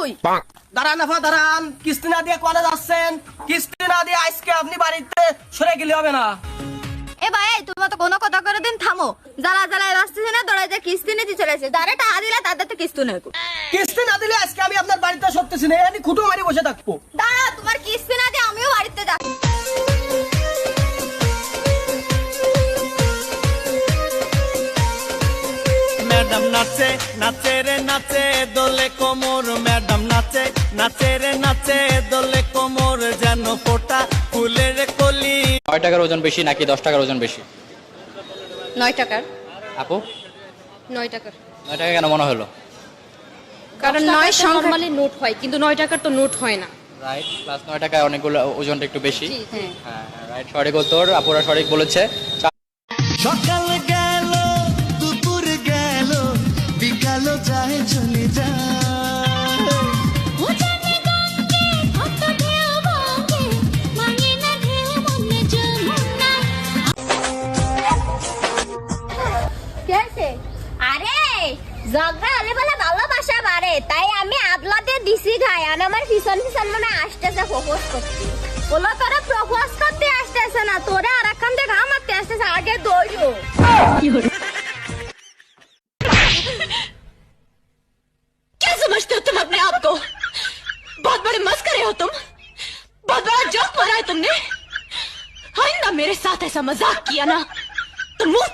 তুই? দাঁড়ান আফা দাঁড়ান। কিস্তি না দিয়ে কলেজ আসছেন। কিস্তি না দিয়ে আজকে আপনি বাড়িতে সরে গেলে হবে না। এ ভাই তুমি তো কোনো কথা করে দিন থামো। যারা যারা আসতেছে না দৌড়াইতে কিস্তি নিতে চলেছে যারা টাকা দিলে তাদের তো কিস্তি নেই। কিস্তি না দিলে আজকে আমি আপনার বাড়িতে সরতেছি না আমি খুঁটো মারি বসে থাকব। ম্যাডাম নাচে নাচে রে নাচে দোলে কোমর ম্যাডাম নাচে নাচে রে নাচে দোলে কোমর যেন ফোটা ফুলের কলি। নয় টাকার ওজন বেশি নাকি দশ টাকার ওজন বেশি? নয় টাকার। আপু? নয় টাকার। নয় টাকা কেন মনে হলো? কারণ নয় নর্মালি নোট হয় কিন্তু নয় টাকার তো নোট হয় না। রাইট প্লাস নয় টাকায় অনেকগুলো ওজনটা একটু বেশি। জি, হ্যাঁ হ্যাঁ রাইট সঠিক উত্তর আপুরা সঠিক বলেছে। সকাল বিকাল যায় চলে যায়। আরে ঝগড়া হলে বলে ভালোবাসা বাড়ে তাই আমি আদলাতে দিছি আর আমার পিছন পিছন মানে আসতেছে প্রপোজ করতে। বলো তোরা প্রপোজ করতে আসতেছে না তোরা আর একখান থেকে আসতেছে আগে দৌড়ো। समझते हो तुम अपने आप को बहुत बड़े मस्करे हो तुम। बहुत बड़ा जोक मारा है तुमने। आइंदा मेरे साथ ऐसा मज़ाक किया ना तो मुँह